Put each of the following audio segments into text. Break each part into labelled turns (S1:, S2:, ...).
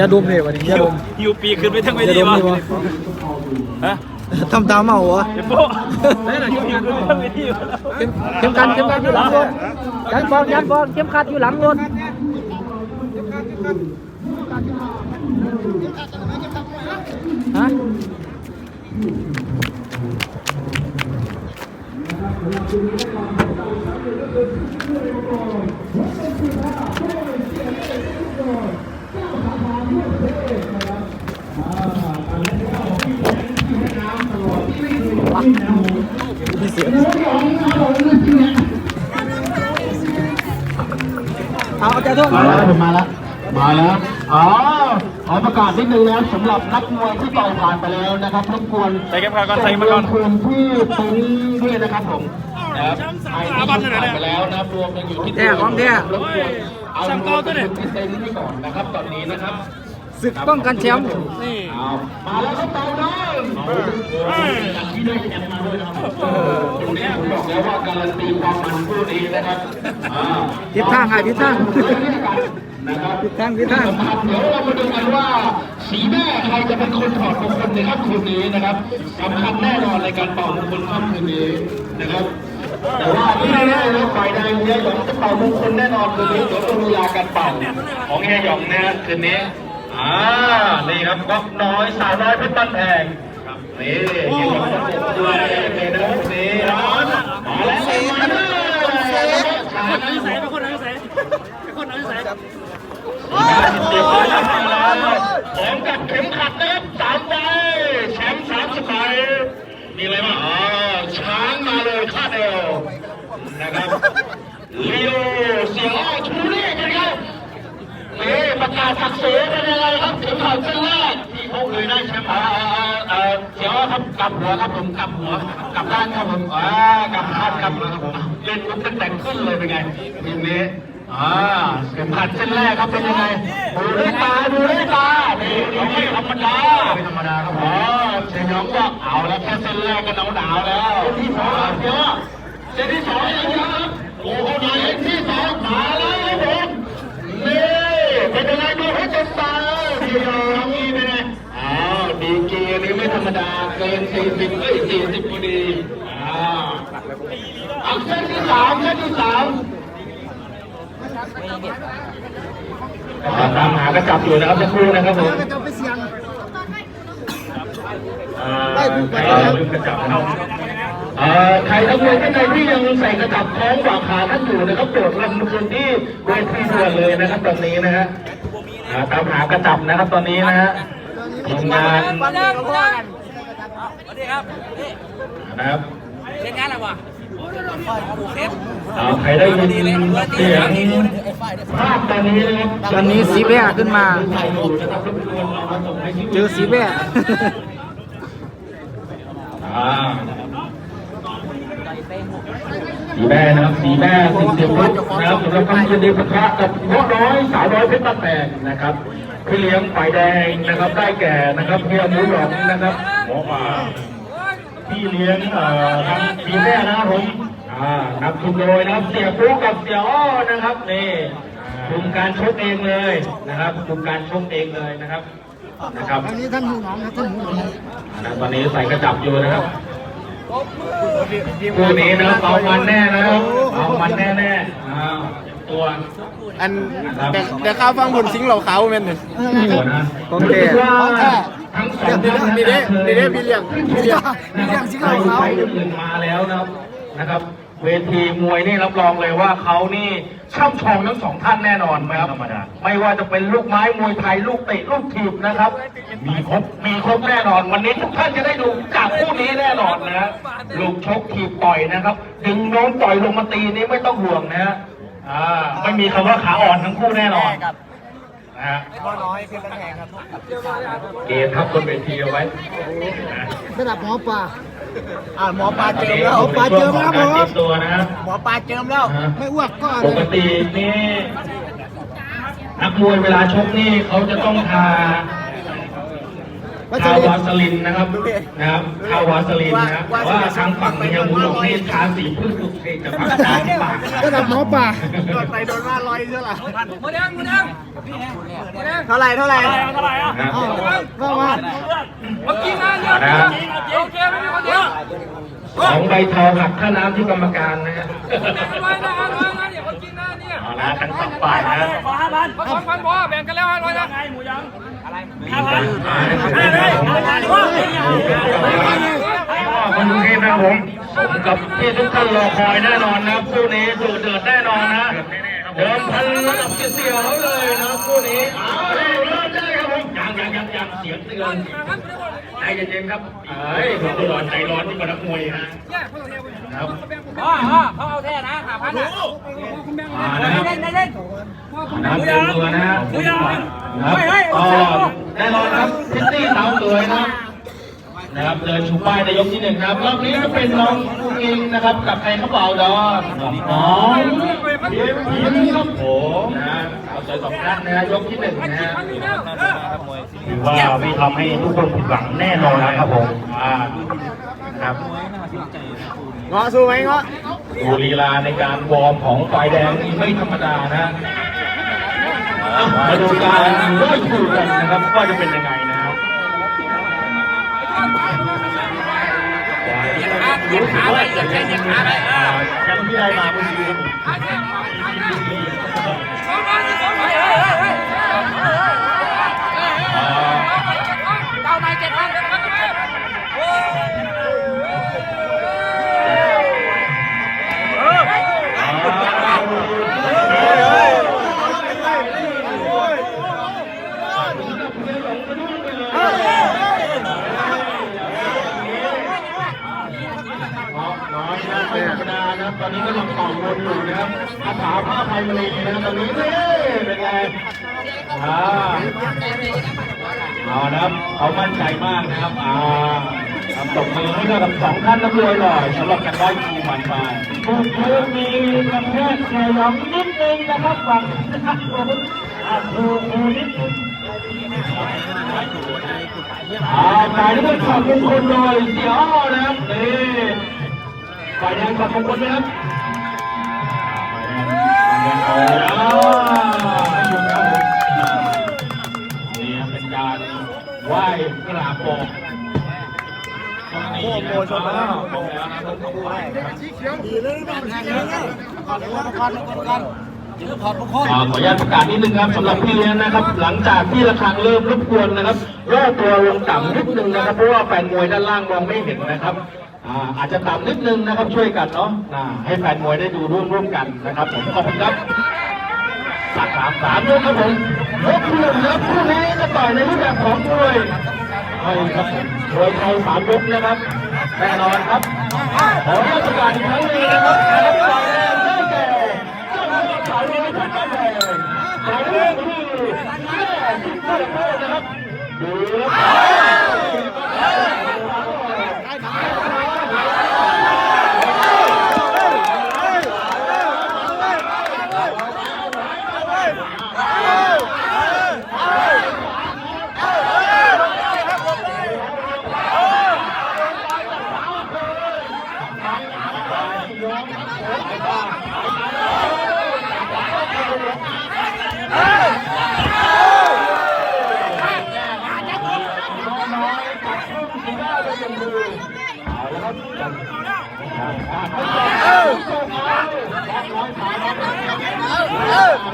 S1: ยาดมเลยวันนี้ยาดม
S2: ยูปีขึ้นไปทั้งเวยาที
S1: ดม
S2: วะ
S1: นี่วะ
S2: ฮะ
S1: ทำตามเมาเหรอ
S2: เดี๋ยวโป๊ะได้หน่อยยูปีขึ้นไปทั้งเวทีวะ
S1: เข้มเข้มกันเข้มกันอยู่หลังรถยันบอลยันบอลเข้มขัดอยู่หลังรถฮะ มีเสียงเอาเอาใจโทษ
S3: มาแล้วผมมาแล้วมาแล้วอ๋อขอประกาศนิดนึงนะสำหรับนักมวยที่ต่อยผ่านไปแล้วนะครับรบกวน
S2: ใส่เก็บขาก่อนใส่มาก่อน
S3: คืนที่ตรงนี้ด้วยนะครับผมนะครับใครที่ผ่านไปแล้วนะครับรวมกันอยู่ที่
S1: แท้ของแท้
S3: รบกวนเอาเงินไปที่เต็นท์ให้ก่อนนะครับตอนนี้นะครับ
S1: ศึกป้องกันแชมป์
S3: เอามาแล้วครับเต่าน้อยจากที่ได้แชมป์มาด้วยนะครับตรงนี้ผมบอกแล้วว่าการันตีความมันคู่นี้นะครับอ่า
S1: ทิศทางไงทิศทาง
S3: นะครับ
S1: ทิศทางทิศทาง
S3: เดี๋ยวเรามาดูกันว่าสีแม่ใครจะเป็นคนถอดมงคลในค่ำคืนนี้นะครับสำคัญแน่นอนในการเป่ามงคลค่ำคืนนี้นะครับแต่ว่าที่แน่ๆนะฝ่ายใดเฮียหยองจะเป่ามงคลแน่นอนคืนนี้เดี๋ยวต้องดูยาการเป่าของเฮียหยองนะฮะคืนนี้ อ่า นี่ครับก๊อกน้อยสาวน้อยเพชรบ้านแพงนี่เฮียหยองต้องบอกด้วยเลยนะครับนี่ร้อนมาแล้วมาแล้วชา
S2: คนไหนใส่เป็นคนไหนใส่เป็นคนไหนใส่
S3: เดี๋ยวมาแล้วของกับเข็มขัดนะครับสามใบแชมป์สามสมัยมีอะไรบ้างอ๋อช้างมาเลยคาดเอวนะครับลีโอเสียงอ้อชูเลขนะครับนี่ประกาศศักดิ์ศรีเป็นยังไงครับเข็มขัดเส้นแรกที่เขาเคยได้แชมป์อ่าเอ่อเสียงอ้อครับก ลับหัวครับผมกลับหัวกลับด้านครับผมอ่ากลับด้านกลับเลยครับผมเล่นปุ๊บตั้งแต่ขึ้นเลยเป็นไงทีมนี้อ่าเข็มขัดเส้นแรกครับเป็นยังไงดูด้วยตาดูด้วยตานี่ไม่ธรรมดาไม่ธรรมดาครับอ๋อเชยน้องก็เอาแล้วแค่เส้นแรกก็หนาวหนาวแล้วเส้นที่สองเดี๋ยวเส้นที่สองเยอีกครับโอ้โหไหนที่สองมาแล้วครับผมนี่เป็นยังไงดูให้เต็มตาดีน้องนี่เป็นไงอ้าว ดีเกียร์นี่ไม่ธรรมดา เกินสี่สิบเอ้ยสี่สิบพอดีอ่าเอาเส้นที่สามเส้นที่สามตามหากระจับอยู่นะครับสักครู่นะครับผมอ่าใครกระจับนะครับใครนักมวยท่านใดที่ยังใส่กระจับคล้องฝ่าขาท่านอยู่นะครับโปรดลงทุนที่เวทีด่วนเลยนะครับตอนนี้นะฮะตามหากระจับนะครับตอนนี้นะฮะ ทีมงาน
S2: สวัสดีครับนี่
S3: นะครับ
S2: เล่นงานอะไรวะเซ็ต
S3: อ่าใครได้ยินเสียงภาพตอนนี้นะครับ
S1: ตอนนี้สีแว่ขึ้นมา
S3: ถ่ายรูปนะครับรบกวนเอามาส่งให้ที่
S1: เจอสีแว่
S3: อ่าสีแม่นะครับสีแม่สีเสียงรุกนะครับสำหรับคำคืนนี้ปะทะกับพ่อน้อยสาวน้อยเพชรบ้านแพงนะครับ พี่เลี้ยงฝ่ายแดงนะครับได้แก่นะครับเฮียหมูหลงนะครับหมอป่าพี่เลี้ยงเอ่อทางสีแม่นะครับผมอ่านำทุนโดยนะครับเสียปุ๊กกับเสียอ้อนะครับนี่คุมการชกเองเลยนะครับคุมการชกเองเลยนะครับนะครับ
S1: อันนี้ท่านหูหน้องท่านหูน้อง
S3: นะครับตอนนี้ใส่กระจับอยู่นะครับคู่นี้นะเอามันแน่นะครับเอามันแน่แน่อ้าว ตรียมตัว
S4: อันแต่แต่ข้าวฟังผลสิงเหล่าขาวเป็นหนึ่ง
S3: ตัวนะ
S1: ของแท้
S3: ของแท้ทั้งสองท่าน
S4: นี่เด้นี่เด้พี่เลี้ยงพี่เลี้ยง
S1: เรื่องสิง
S3: ใคร
S1: เขา
S3: ใครอื่นมาแล้วนะครับนะครับ เวทีมวยนี่รับรองเลยว่าเขานี่ช่ำชองทั้งสองท่านแน่นอนนะครับธรรมดาไม่ว่าจะเป็นลูกไม้มวยไทยลูกเตะลูกถีบนะครับ มีครบมีครบแน่นอน วันนี้ทุกท่านจะได้ดูจากคู่นี้แน่นอนนะลูกชกถีบต่อยนะครับ ดึงโน้มต่อยลงมาตีนี่ไม่ต้องห่วงนะฮะ อ่าไม่มีคำว่าขาอ่อนทั้งคู่แน่นอนนะฮะ
S1: พ่อน้อยเป็นแพงครับ
S3: เกณฑ์ทับบนเวทีเอาไว้นะ
S1: ระดับหมอปลา
S4: อ่าหมอปลาเจิมแล้ว
S1: หมอปลาเจิมแล้วครับผม
S3: เตรียตัวนะฮะ
S4: หมอปลาเจิมแล้ว
S1: ไม่อ้วกก็อะ
S3: ป
S1: ไร
S3: กตินี่นักมวยเวลาชกนี่เขาจะต้องทา ข้าววาสลินนะครับนะครับข้าววาสลินนะครับแต่ว่าทางฝั่งเมียบุญหลงนี่ทาสีพึ่งสุกเอกจะพักจานปาก
S4: ก็ทำหมอป่า
S1: โดนไปโดนมาลอยเท่าไหร่
S2: หมดยังหมดยังหมดยัง
S1: เท่าไหร่เท่าไหร่
S2: เท่าไหร่อะ
S3: นะครับ
S4: ว่าว่า
S2: เมื่อกี้งานเยอะโอเคไม่มีคนเดียว
S3: ของใบทองหักค่าน้ำที่กรรมการนะฮะ
S2: ร้อยนะร้อยนะเนี่ยคนกินนะเนี่ย
S3: เอาละทั้งสองฝ่ายนะ
S2: ขอห้าพันขอสองพันพอแบ่งกันแล้วห้าร้อยนะไงหมูยัง
S3: ครับคนกรุงเทพนะครับผมผมกับที่ทุกท่านรอคอยแน่นอนนะคู่นี้ดูเดือดแน่นอนนะเดิมพันระดับเสียวเลยนะคู่นี้เอาเลยเริ่มได้ครับผมยังยังยังยังเสียงเตือน ใจเย็นๆครับเอ้ยผมร้อนใจร้อนที่มานักมวยฮะครับ
S2: อ๋ออ๋อเขาเอาแท้นะห้าพันอะ
S3: มานะครับ
S2: เล่นเล่นเล่น
S3: น้ำเต็มตัวนะฮะนะครับก็แน่นอนครับพิตตี้สาวสวยนะครับนะครับเดินชูป้ายในยกที่หนึ่งครับรอบนี้ก็เป็นน้องกุ้งอิงนะครับกับใครเขาเปล่าดอนน้องยิ้มยิ้มครับผมนะเอาใจสองท่านนะฮะยกที่หนึ่งนะฮะ ถือว่าไม่ทำให้ทุกคนผิดหวังแน่นอนนะครับผมอ่าครับ
S4: เงาะสู้ไหมเงาะ
S3: ดูลีลาในการวอร์มของฝ่ายแดงนี่ไม่ธรรมดานะอะมาดูการว่ายคู่กันนะครับว่าจะเป็นยังไงนะครับ
S2: เหยียบขาไปเหยียบแขนเหยียบขาไปเออ
S3: ยังที่ได้มาเมื่อกี้
S2: สองพันสองพันเฮ้ยเฮ้ยเก้าในเจ็ดพัน เจ็ดพัน
S3: ตอนนี้ก็ลองต่อวนอยู่นะครับอาสาผ้าไทยมาเลยนะตอนนี้เป็นไงอ่า เอานะครับเขามั่นใจมากนะครับอ่าทำตบมือให้กับสองท่านนักมวยหน่อยสำหรับการได้ครูมันไปถูกมือมีกระแทกแขนนิดนึงนะครับฝั่งนะครับผมอ่าถูกมือนิดนึงอ่าฝ่ายนี้เป็นของมงคลโดยเสียอ้อนะครับนี่ฝ่ายแดงของมงคลนะครับ ไหว้กราบบอกโอ้โหชมแล้วบอกแล้วนะต้องไหว้ครับอ่าขออนุญาตประกาศนิดนึงครับสำหรับพี่เลี้ยงนะครับ หลังจากที่ระฆังเริ่มรบกวนนะครับย่อตัวลงต่ำนิดนึงนะครับเพราะว่าแฟนมวยด้านล่างมองไม่เห็นนะครับอ่าอาจจะต่ำนิดนึงนะครับช่วยกันเนาะอ่าให้แฟนมวยได้ดูร่วมร่วมกันนะครับผมขอบคุณครับสามสามสามยกครับผม ยกที่หนึ่งนะครับคู่นี้จะต่อยในรูปแบบของมวยไทยครับมวยไทยสามยกนะครับแน่นอนครับขอให้ตประกาศอีกครั้งหนึงนะครับนะครับฝ่ายแดงได้แก่สายเลยท่านก็เลยสายเลยคือแม่ที่เพื่อนนะครับดูเอา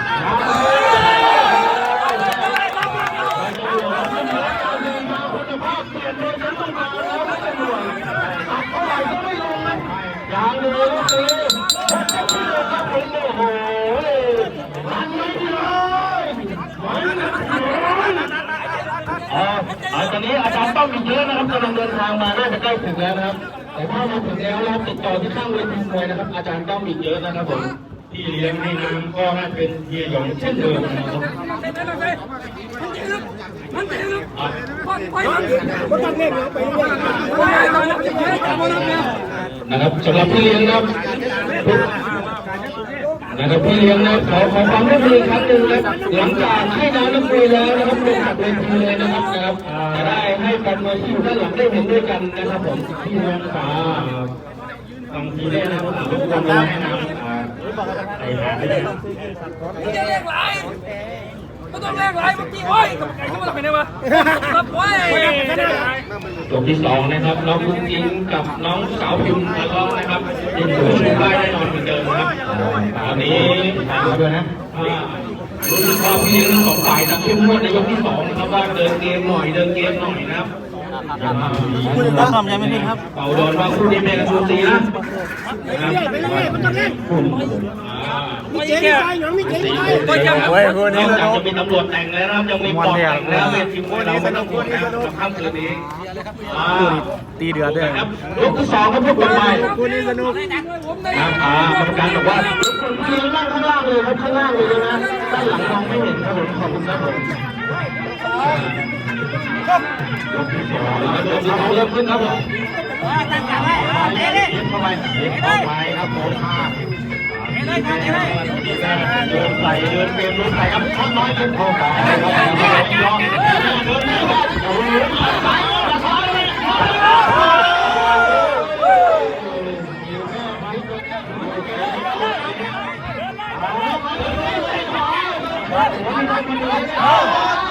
S3: ้อาจารย์ต้องมีเยอะนะครับกำลังเดินทางมาน่าจะใกล้ถึงแล้วนะครับแต่ถ้ามาถึงแล้วนะครับติดต่อที่ข้างเวทีมวยนะครับ อาจารย์ต้องมีเยอะนะครับผมที่เลี้ยงให้น้ำก็น่าจะเป็นเฮียหยงเช่นเดิมนะครับ
S2: นะ
S3: ครับสำหรับพี่เลี้ยงนะครับ นะครับพี่เลี้ยงนะขอขอความร่วมมือครั้งหนึ่งนะครับหลังจากให้น้ำน้ำมือแล้วนะครับลงจากเวทีเลยนะครับนะครับจะได้ให้กันมวยที่อยู่ด้านหลังได้เห็นด้วยกันนะครับผมพี่เลี้ยงขาบางทีเนี่ยนะครับทุกคนให้น้ำอ่าไม่ได้เลย
S2: มึงจะเรียกไร ไม่ต้องเรียกไรเมื่อกี้โอ้ยกรรมการเขามาทำไมเนี่ยวะรับไว้
S3: ยกที่สองนะครับน้องกุ้งอิงกับน้องสาวพิมพ์ทะเลาะนะครับยังอยู่ช่วยได้แน่นอนเหมือนเดิมนะครับตอนนี้ถามด้วยนะว่ารู้สึกว่าพี่เลี้ยงทั้งสองฝ่ายจะเข้มงวดในยกที่สองนะครับว่าเดินเกมหน่อยเดินเกมหน่อยนะครับคุณต้องทำยังไม่ผิดครับเป่าโดนว่าคู่นี้เป็นกระชูตีนะไปเรื่อยมันต้องเล่น
S2: ไม่เจ๊งใจหยังม่เจ๊งใจก็ยัง
S4: เว้ยคู่
S3: น
S4: นี้ส
S3: จาก
S4: นุก
S3: จะมีตำรวจแต่งแล้วนะครับยังมีปอดแต่งแล้วเป็นทีมเราไม่ต้องกลัวนะครับกับค่ำคืนนี้
S4: ตีเดือดด้วย
S3: ครับยกที่สองครับพวกคนใหม่
S4: คู่นี้สนุก
S3: ครับอ่ากรรมการบอกว่ายืนนั่งข้างล่างเลยครับข้างล่างเลยนะด้านหลังมองไม่เห็นครับผมขอบคุณครับผมยกที่สองเดินทาเริ่มขึ้นครับผมเลี้ยงเข้าไปเลี้ยงเข้าไปครับผม เดินใส่เดินเกมเดินใส่ครับช้อนน้อยขึ้นพอขอครับเดินไม่ได้โอ้โ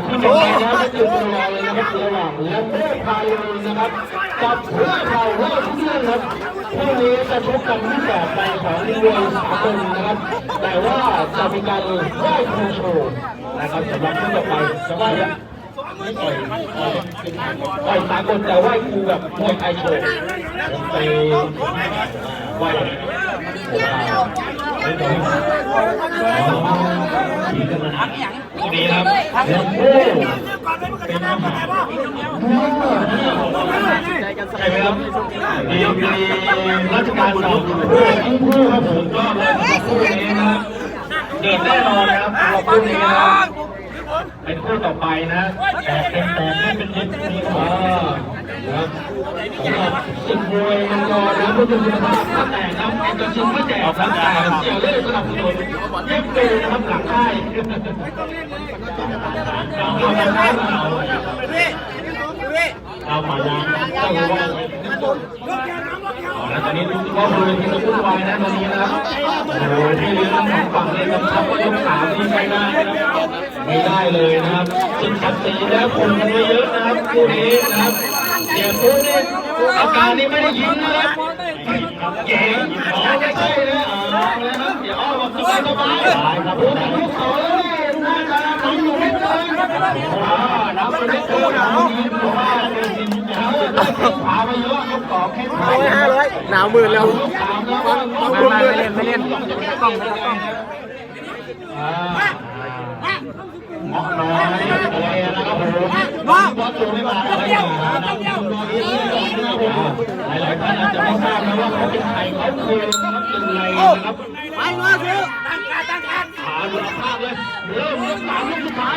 S3: นุญาตประกาศขึ้นต่อไปนะครับก็คือรอเลยนะครับระหว่างและเพื่อพายนะครับกับเพื่อเข่าเล่าเพื่อนครับคู่นี้จะชกกันที่ต่อไปของลิเวอร์สากลนะครับ แต่ว่าจะมีการไหว้ครูโชว์นะครับสำหรับคู่ต่อไปจะไหว้ไม่ต่อยต่อยสากลแต่ไหว้ครูแบบมวยไทยโชว์ไปไหว้ นี่ครับเดี๋ยวคู่เป็นอาหารใช่ไหมครับมีมีราชการสองผู้ทั้งคู่ครับผมก็เลยมาคู่นี้นะครับเดือดแน่นอนครับสำหรับคู่นี้นะครับเป็นคู่ต่อไปนะแต่เป็นแต่ไม่เป็นนิดนี้ว่านะครับสำหรับศึกมวยมังกรนะผู้ชมนะครับแต่ครั บเอกชนไม่แจกครับแต่เสียวเล่สนับสนุนเย็บเปนะครับหลังค่ายเอาผ่านยางเจ้ารู้ว่าแล้วตอนนี้รู้สึกว่าบริเวณที่จะวุ่นวายนะตอนนี้นะครับโอ้โหที่เรือทั้งสองฝั่งเลยครับชักว่ายกขานี่ไม่ได้นะครับไม่ได้เลยนะครับสิบสักสีแล้วคนกันไว้เยอะนะครับคู่นี้นะครับเดี๋ยวคู่นี้อาการนี้ไม่ได้ยินนะครับ เก่งอ๋อไม่ใช่นะอ๋อนะครับเดี๋ยวอ้อมสบายสบายครับผู้ถ่ายรูปเขาแล้วนี่น่าจะทำอยู่นิดนึงน้ำมันไม่เกินหนาวเพราะว่าเดินดินหนาวเลยพาไปเยอะครับต่อแค่ไหน
S4: ร้อยห้าร้อยหนาวหมื่นแล้ว
S1: ไม่
S4: บุญ
S1: ไม่
S4: หมื่น
S1: เล่นไม่เล่นกล้องไม่ตะกล้อง
S3: เหมาะน้อยนะครับผมบอสโจไม่มาแล้วเนี่ย หลายๆท่านอาจจะไม่ทราบนะว่าเขาเป็นใครเขาคือนะครับเป็นไรนะครับ
S4: ไปมาสิ
S3: ขาหลุดมากเลยเริ่มเริ่มสามลูกสุดท้าย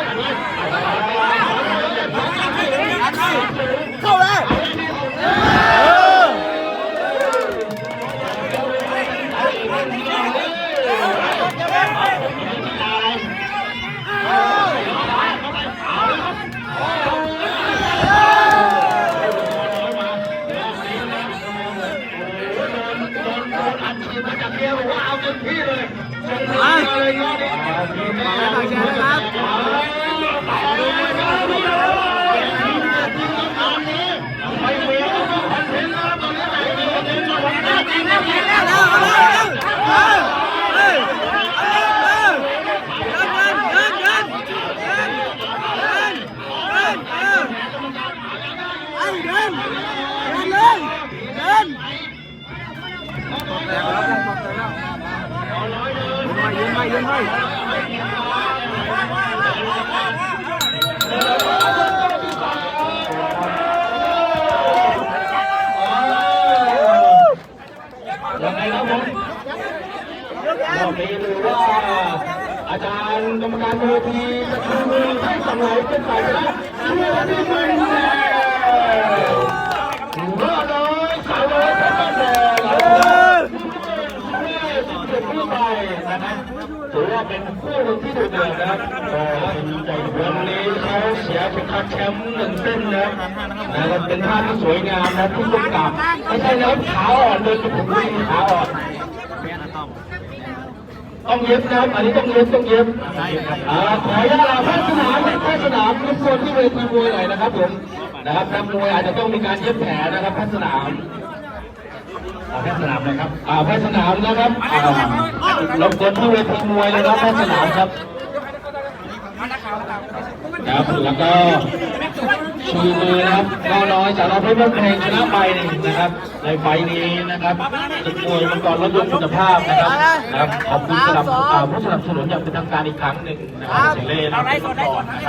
S3: ยังไงครับผมรอบนี้ดูว่าอาจารย์กรรมการเวทีจะชูมือให้ฝั่งไหนเป็นฝ่ายชนะเชียร์ที่มือแดงรอดเลยสาวเลยเพชรบ้านแดงขึ้นไปนะครับถือ ว่าเป็นคู่หนึ่งที่ดุเดือดนะครับก็เป็นใจวันนี้เขาเสียเป็นคัดแชมป์หนึ่งเส้นนะนะครับเป็นภาพที่สวยงามนะที่ต้องกลับไม่ใช่แล้วขาอ่อนเดินไปถึงที่ขาอ่อนต้องเย็บนะครับอันนี้ต้องเย็บต้องเย็บขออนุญาตลาแพทย์สนามแพทย์สนามรบกวนที่เวทีมวยหน่อยนะครับผมนะครับนักมวยอาจจะต้องมีการเย็บแผลนะครับแพทย์สนาม แพทย์สนามนะครับอ่าแพทย์สนามนะครับอ่ารบกวนที่เวทีมวยเลยนะครับแพทย์สนามครับครับแล้วก็ชูมือนะครับน้องน้อยจากเราเพื่อนเพลงชนะไปหนึ่งนะครับ ในไฟล์นี้นะครับศึกมวยมังกรรถยนต์คุณภาพนะครับนะครับขอบคุณสำหรับอ่าผู้สนับสนุนอย่างเป็นทางการอีกครั้งหนึ่งนะครับเสเล่นะครับ